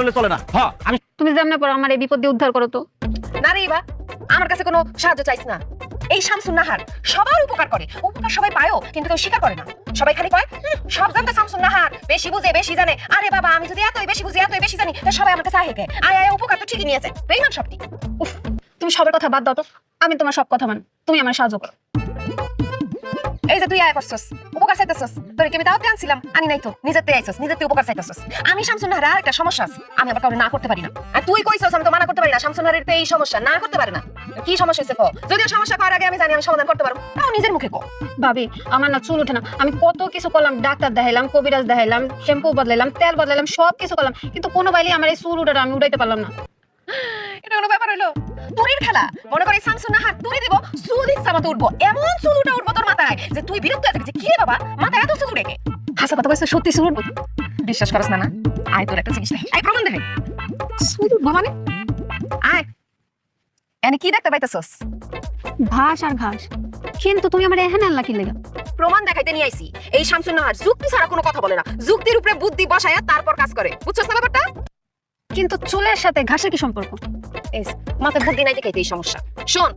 বললে চলে না। হ্যাঁ। আমি তুমি যেমনে পর আমার এই বিপদ দিয়ে উদ্ধার করো তো। না রে বা আমার কাছে কোনো সাহায্য চাইছ না। এই শামসুন নাহার সবার উপকার করে। উপকার সবাই পায়ও কিন্তু কেউ স্বীকার করে না। সবাই খালি কয় সব জানতো শামসুন নাহার বেশি বুঝে বেশি জানে। আরে বাবা আমি যদি এতই বেশি বুঝি এতই বেশি জানি তা সবাই আমার কাছে আহে আয় আয় উপকার তো ঠিকই নিয়েছে। বেইমান সবটি উফ তুমি সবার কথা বাদ দাও তো। আমি তোমার সব কথা মান। তুমি আমার সাহায্য করো। এই যে তুই আয় করছস উপকার চাইতেছস। তোর কি আমি দাওয়াতে আনছিলাম? আনি নাই তো নিজের তে আইছস নিজের তে উপকার চাইতেছস। আমি শামসুন নাহার আর একটা সমস্যা আছে আমি আবার কাউকে না করতে পারি না। আর তুই কইছস আমি তো মানা করতে পারি না শামসুন নাহারের তো এই সমস্যা না করতে পারে না। কি সমস্যা হয়েছে কো? যদিও সমস্যা করার আগে আমি জানি আমি সমাধান করতে পারব তাও নিজের মুখে কো। ভাবি আমার না চুল ওঠে না। আমি কত কিছু করলাম ডাক্তার দেখাইলাম কবিরাজ দেখাইলাম শ্যাম্পু বদলাইলাম তেল বদলাইলাম সব কিছু করলাম কিন্তু কোনো বাইলে আমার এই চুল উঠাটা আমি উঠাইতে পারলাম না। এটা কোনো ব্যাপার হলো তুরির খেলা? মনে করে শামসুন নাহার তুরি দিব চুল ইচ্ছা মতো উঠবো এমন চুল উঠা উঠবো তোর যে তুই বিরক্ত হয়ে যাবি যে কি রে বাবা? মাথায় এত চুল রেখে হাসা কথা সত্যি চুল বিশ্বাস করছ না না? আয় তোর একটা জিনিস। আয় প্রমাণ দেখে চুল উঠবো মানে? আয়। এনে কি দেখতে পাইতেছস? ঘাস আর ঘাস। কিন্তু তুমি আমার এখানে আল্লাহ কি লেগা। প্রমাণ দেখাইতে নিয়ে আইছি। এই শামসুন নাহার যুক্তি ছাড়া কোনো কথা বলে না। যুক্তির উপরে বুদ্ধি বসায়া তারপর কাজ করে। বুঝছস না ব্যাপারটা? কিন্তু চুলের সাথে ঘাসের কি সম্পর্ক? বুদ্ধি নাই দেখাইতে এই সমস্যা। শোন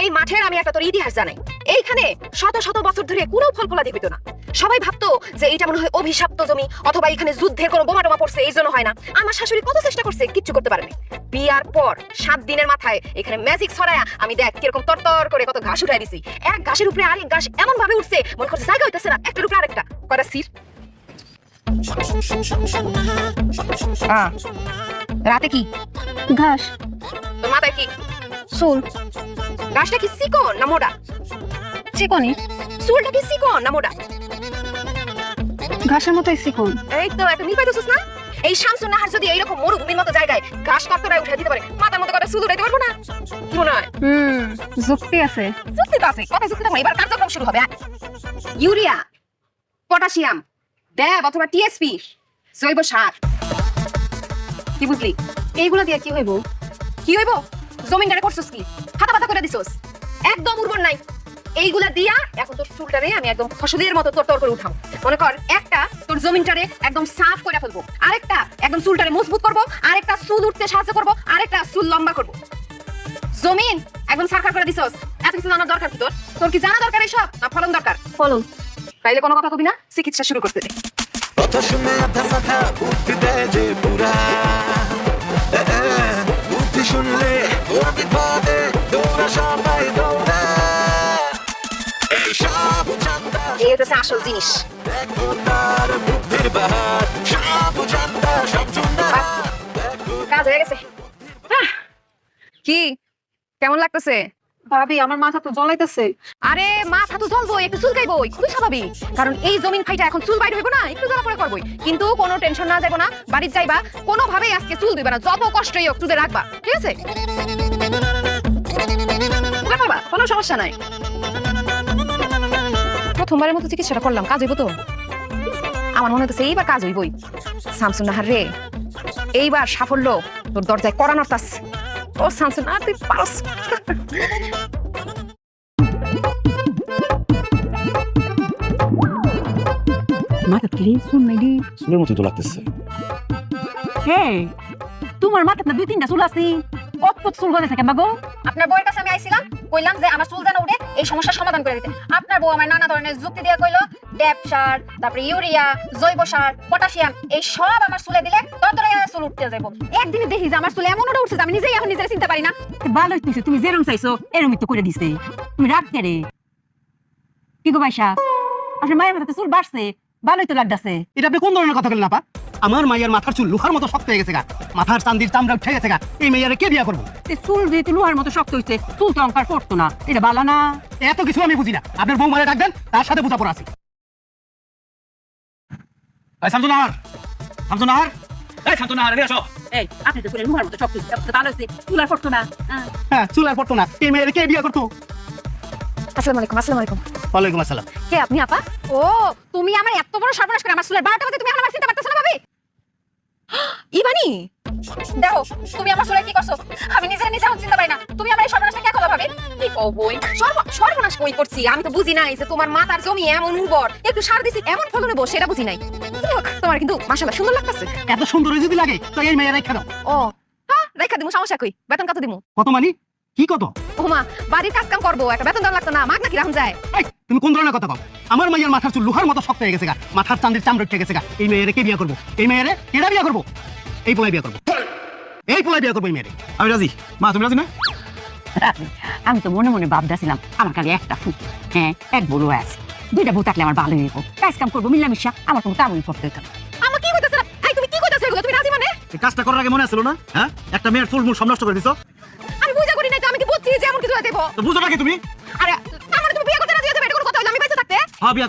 এই মাঠের আমি একটা তোর ইতিহাস জানাই। এইখানে শত শত বছর ধরে কোনো ফল ফলাদি হইতো না। সবাই ভাবতো যে এটা মনে হয় অভিশপ্ত জমি অথবা এখানে যুদ্ধের কোনো বোমা টোমা পড়ছে এই জন্য হয় না। আমার শাশুড়ি কত চেষ্টা করছে কিচ্ছু করতে পারেনি। বিয়ার পর সাত দিনের মাথায় এখানে ম্যাজিক ছড়ায়া আমি দেখ কীরকম তরতর করে কত ঘাস উঠাই দিছি। এক ঘাসের উপরে আরেক ঘাস এমন ভাবে উঠছে মনে করছে জায়গা হইতেছে না একটার উপরে আরেকটা। সির? আহ, রাতে কি? ঘাস। তোর মাথায় কি? চুল। ঘাসটা কি চিকন না মোটা? চিকনি চুলটা কি চিকন না মোটা? ঘাসের মতোই চিকন। এই তো একটা মিল পাইতেছিস না? এই শামসুন নাহার যদি এইরকম মরুভূমির মতো জায়গায় ঘাস তরতরায় উঠে দিতে পারে মাথার মধ্যে কটা চুল উঠাইতে পারব না? কি মনে হয়? হুম যুক্তি আছে। যুক্তি তো আছে। কথা যুক্তি থাকবে? এবার কার্যক্রম শুরু হবে আয়। ইউরিয়া পটাশিয়াম ড্যাব অথবা টিএসপি জৈব সার। কি বুঝলি? এইগুলো দিয়ে কি হইব? কি হইব? জমিনটারে করছস কি? হাতা পাতা করে দিছস? একদম উর্বর নাই। এইগুলা দিয়া এখন তোর চুলটারে আমি একদম ফসলের মতো তোর তোর করে উঠাম মনে কর একটা তোর জমিনটারে একদম সাফ করে ফেলব। আরেকটা একদম চুলটারে মজবুত করব। আরেকটা চুল উঠতে সাহায্য করব। আরেকটা চুল লম্বা করব। জমিন একদম সারখার করে দিছস। এত কিছু জানার দরকার কি তোর? তোর কি জানা দরকার এসব? না ফলন দরকার? ফলন। তাইলে কোনো কথা কবি না? চিকিৎসা শুরু করতে দে। কথা শুনে আধা মাথা বুদ্ধি দেয় যে পুরা বুদ্ধি শুনলে ওর বিপদে দৌড়া সবাই দৌড়া। এই সব জানতা এই হচ্ছে আসল জিনিস। দেখো তার বুদ্ধির বাহার সব জানতা সব শুনতা। কাজ হয়ে গেছে। কি? কেমন লাগতেছে? ভাবি, আমার মাথা তো জ্বলাইতেছে। আরে, মাথা তো জ্বলবো একটু খুবই স্বাভাবিক। কারণ এই জমিন এখন চুল বাইর না, একটু করবোই। কিন্তু কোনো টেনশন না, যাইবো না, বাড়ির যাইবা আজকে চুল দিবা না, যত কষ্টই হোক রাখবা, ঠিক আছে? বাবা কোনো সমস্যা নাই। প্রথমবারের মতো চিকিৎসাটা করলাম, কাজ হইব তো? আমার মনে হচ্ছে এইবার কাজ হইবই। শামসুন নাহার রে, এইবার সাফল্য, তোর দরজায় করানোর তাস। ও শামসুন নাহার তুই পারস মাথা ক্লিন শুন নাইডি শুনের মতোই তো লাগতেছে হে তোমার মাথা না দুই তিনটা চুল আছে। অত চুল গজেছে কেন গো আপনার বউয়ের কাছে আমি আইছিলাম কইলাম যে আমার চুল যেন উঠে এই সমস্যার সমাধান করে দিতে। আপনার বউ আমার নানা ধরনের যুক্তি দিয়ে কইলো ড্যাপ সার তারপরে ইউরিয়া জৈব সার পটাশিয়াম এই সব আমার চুলে দিলে ততটাই চুল উঠতে যাব একদিনে দেখি যে আমার চুলে এমন উঠে উঠছে আমি নিজেই এখন নিজের চিনতে পারি না। ভালো হইতেছে তুমি যেরম চাইছো এরমই তো করে দিছে। তুমি রাগ রে কি গো বাইশা আসলে মায়ের মাথাতে চুল বাড়ছে ভালোই তো লাগতাছে। এটা আপনি কোন ধরনের কথা বলেন আপা? আমার মাইয়ার মাথার চুল লোহার মতো শক্ত হয়ে গেছে গা। মাথার চান্দির চামড়া উঠে গেছে গা। এই মেয়ারে কে বিয়া করব? চুল যেহেতু লোহার মতো শক্ত হয়েছে চুল তো অঙ্কার করতো না। এটা ভালো না? এত কিছু আমি বুঝি না। আপনার বউ মারে ডাকবেন তার সাথে বোঝাপড়া আছে। এই এই শামসুনাহার এদিকে আসো। এই আপনি তো করে লোহার মতো শক্ত হইছে ভালো হইছে চুল আর করতো না। হ্যাঁ। চুল আর পড়তো না। এই মেয়ের কে বিয়া করতো? আসসালামু আলাইকুম আসসালামু আলাইকুম। ওয়ালাইকুম আসসালাম। কে আপনি আপা? ও তুমি আমার এত বড় সর্বনাশ করে আমার চুলের বারোটা বাজে তুমি আমার চিন্তা ইবানি! দেখো তুমি আমার কি করছ? আমি নিজে নিজে এখন চিন্তা পারি না। তুমি আমার এই সর্বনাশটা কে করলা ভাবি? কি কবই সর্বনাশ কই করছি? আমি তো বুঝি নাই যে তোমার মাথার জমি এমন উর্বর। একটু সার দিছি এমন ফলন নেব সেটা বুঝি নাই। তোমার কিন্তু মাশাআল্লাহ সুন্দর লাগতেছে। এত সুন্দর যদি লাগে তো এই মেয়ের রেখে দাও। ও হ্যাঁ রেখা দিমু সমস্যা কই? বেতন কত দিমু? কত মানি? কি কত? ওমা বাড়ির কাজ কাম করব একটা বেতন দেওয়া লাগতো না মাগ নাকি রাখুন যায়? এই, তুমি কোন ধরনের কথা কও? আমার মাইয়ার মাথার চুল লোহার মতো শক্ত হয়ে গেছে গা। মাথার চান্দির চামড়া উঠে গেছে গা। এই মেয়েরে কে বিয়া করব? এই মেয়েরে কেডা বিয়া করব? এই পোলাই বিয়া করব। এই পোলাই বিয়া করব এই মেয়েরে। আমি রাজি। মা তুমি রাজি না? আমি তো মনে মনে ভাবতেছিলাম আমার কাছে একটা ফুট হ্যাঁ এক বড় আছে। দুইটা বউ থাকলে আমার ভালো হইব। কাজ কাম করব মিলামিশা। আমার কোনো কামই করতে হতো আমার কি কইতাছ এই তুমি কি কইতাছ এগুলো? তুমি রাজি মানে? কাজটা করার আগে মনে আছিল না? হ্যাঁ? একটা মেয়ের চুল মুল সব নষ্ট করে দিছো? আমি বুঝা করি নাই তো আমি কি বুঝছি যে এমন কিছু হয়ে যাব বুঝো নাকি তুমি? আরে আমার